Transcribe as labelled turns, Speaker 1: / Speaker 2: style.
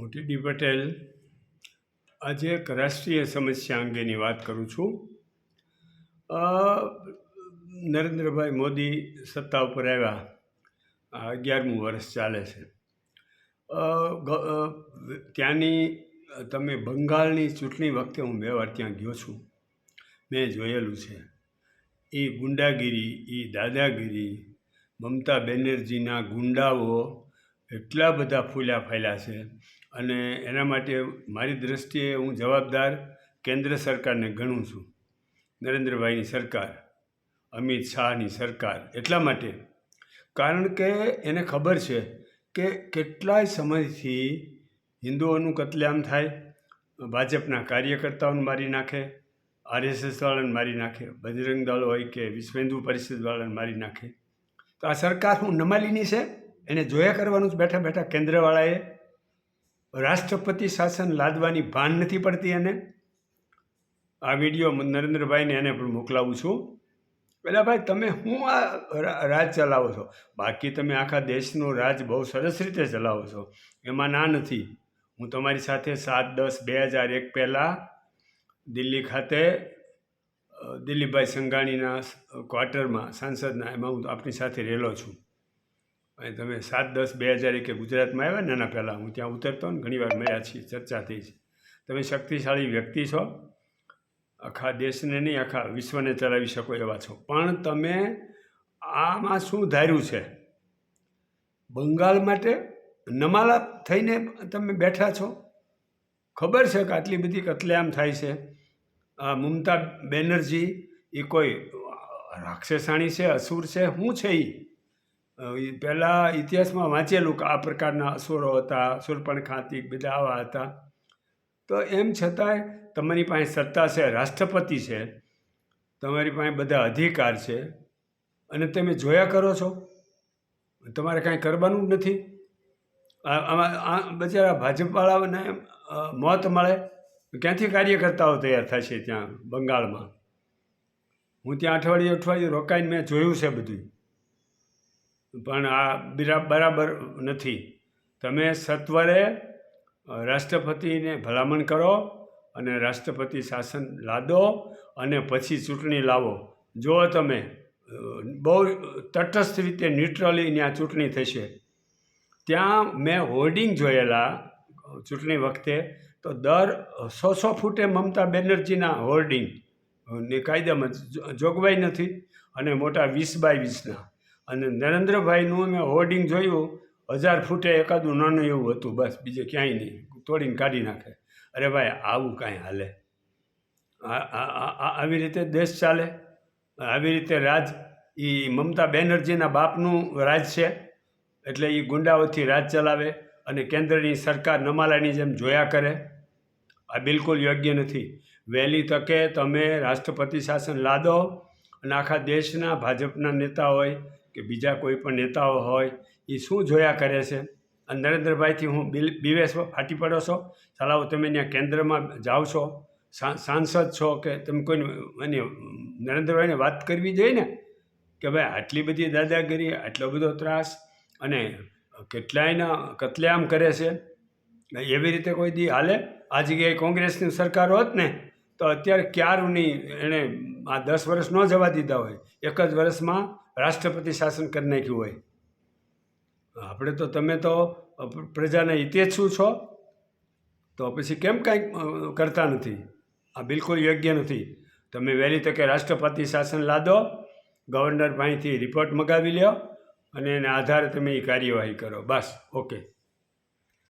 Speaker 1: હું ટીડી પટેલ, આજે એક રાષ્ટ્રીય સમસ્યા અંગેની વાત કરું છું. નરેન્દ્રભાઈ મોદી સત્તા ઉપર આવ્યા. અગિયારમું વર્ષ ચાલે છે. ત્યાંની, તમે બંગાળની ચૂંટણી વખતે હું બે વાર ત્યાં ગયો છું. મેં જોયેલું છે. એ ગુંડાગીરી એ દાદાગીરી, મમતા બેનર્જીના ગુંડાઓ એટલા બધા ફૂલ્યા ફાયલા છે. અને એના માટે મારી દૃષ્ટિએ હું જવાબદાર કેન્દ્ર સરકારને ગણું છું. નરેન્દ્રભાઈની સરકાર, અમિત શાહની સરકાર, એટલા માટે. કારણ કે એને ખબર છે કે કેટલાય સમયથી હિન્દુઓનું કતલેઆમ થાય, ભાજપના કાર્યકર્તાઓને મારી નાખે આરએસએસ વાળાને મારી નાખે, બજરંગ દળ હોય કે વિશ્વ હિન્દુ પરિષદ વાળાને મારી નાખે. તો આ સરકાર હું નમાલીની છે, એને જોયા કરવાનું જ બેઠા બેઠા કેન્દ્રવાળાએ રાષ્ટ્રપતિ શાસન લાદવાની ભાન નથી પડતી એને. આ વીડિયો નરેન્દ્રભાઈને એને પણ મોકલાવું છું. પેલા ભાઈ, તમે હું આ રાજ ચલાવો છો? બાકી તમે આખા દેશનો રાજ બહુ સરસ રીતે ચલાવો છો. એમાં ના નથી. હું તમારી સાથે સાત, દસ, બે હજાર એક પહેલાં દિલ્હી ખાતે દિલીપભાઈ સંઘાણીના ક્વાર્ટરમાં સાંસદના એમાં હું આપની સાથે રહેલો છું. અને તમે સાત દસ બે હજાર એકે ગુજરાતમાં આવ્યા ને એના પહેલાં હું ત્યાં ઉતરતો ને ઘણીવાર મળ્યા છીએ, ચર્ચા થઈ છે. તમે શક્તિશાળી વ્યક્તિ છો. આખા દેશને નહીં, આખા વિશ્વને ચલાવી શકો એવા છો. પણ તમે આમાં શું ધાર્યું છે? બંગાળ માટે નમાલા થઈને તમે બેઠા છો? ખબર છે કે આટલી બધી કતલેઆમ થાય છે? આ મમતા બેનર્જી, એ કોઈ રાક્ષસાણી છે, અસુર છે? શું છે એ પહેલાં ઇતિહાસમાં વાંચેલું કે આ પ્રકારના અસુરો હતા, સુરપણ ખાતી બધા આવા હતા. તો એમ છતાંય તમારી પાસે સત્તા છે, રાષ્ટ્રપતિ છે, તમારી પાસે બધા અધિકાર છે અને તમે જોયા કરો છો. તમારે કાંઈ કરવાનું જ નથી. આમાં આ બચારા ભાજપવાળાને મોત મળે ક્યાંથી કાર્યકર્તાઓ તૈયાર થશે ત્યાં બંગાળમાં? હું ત્યાં અઠવાડિયે અઠવાડિયે રોકાઈને મેં જોયું છે બધું પણ આ બિરા- બરાબર નથી. તમે સત્વરે રાષ્ટ્રપતિને ભલામણ કરો અને રાષ્ટ્રપતિ શાસન લાદો અને પછી ચૂંટણી લાવો. જો તમે બહુ તટસ્થ રીતે ન્યુટ્રલી ત્યાં ચૂંટણી થશે. ત્યાં મેં હોર્ડિંગ જોયેલા ચૂંટણી વખતે તો દર સો સો ફૂટે મમતા બેનર્જીના હોર્ડિંગ, ને કાયદામાં જોગવાઈ નથી અને મોટા વીસ બાય વીસના. અને નરેન્દ્રભાઈનું મેં હોર્ડિંગ જોયું, હજાર ફૂટે એકાદું નાનું એવું હતું, બસ, બીજે ક્યાંય નહીં, તોડીને કાઢી નાખે. અરે ભાઈ, આવું કાંઈ હાલે? આવી રીતે દેશ ચાલે? આવી રીતે રાજ એ મમતા બેનર્જીના બાપનું રાજ છે? એટલે એ ગુંડાઓથી રાજ ચલાવે અને કેન્દ્રની સરકાર નમાલાની જેમ જોયા કરે? આ બિલકુલ યોગ્ય નથી. વહેલી તકે તમે રાષ્ટ્રપતિ શાસન લાદો અને આખા દેશના ભાજપના નેતા હોય કે બીજા કોઈ પણ નેતાઓ હોય, એ શું જોયા કરે છે? અને નરેન્દ્રભાઈથી હું બિલ બીવેશ ફાટી પડો છો? ચલાવો તમે ત્યાં કેન્દ્રમાં જાઓ છો સાંસદ છો કે તમે કોઈને એની નરેન્દ્રભાઈને વાત કરવી જોઈએ ને? કે ભાઈ, આટલી બધી દાદાગીરી, આટલો બધો ત્રાસ, અને કેટલાયના કતલેઆમ કરે છે? એવી રીતે કોઈ દી હાલે? આ જગ્યાએ કોંગ્રેસની સરકાર હોત ને, તો અત્યારે ક્યારની એણે આ દસ વર્ષ ન જવા દીધા હોય? એક જ વર્ષમાં રાષ્ટ્રપતિ શાસન કરી નાખ્યું હોય. આપણે તો, તમે તો પ્રજાના હિતેચ્છુ છો? તો પછી કેમ કાંઈ કરતા નથી? આ બિલકુલ યોગ્ય નથી. તમે વહેલી તકે રાષ્ટ્રપતિ શાસન લાદો, ગવર્નર પાસેથી રિપોર્ટ મગાવી લ્યો, અને એના આધારે તમે એ કાર્યવાહી કરો. બસ ઓકે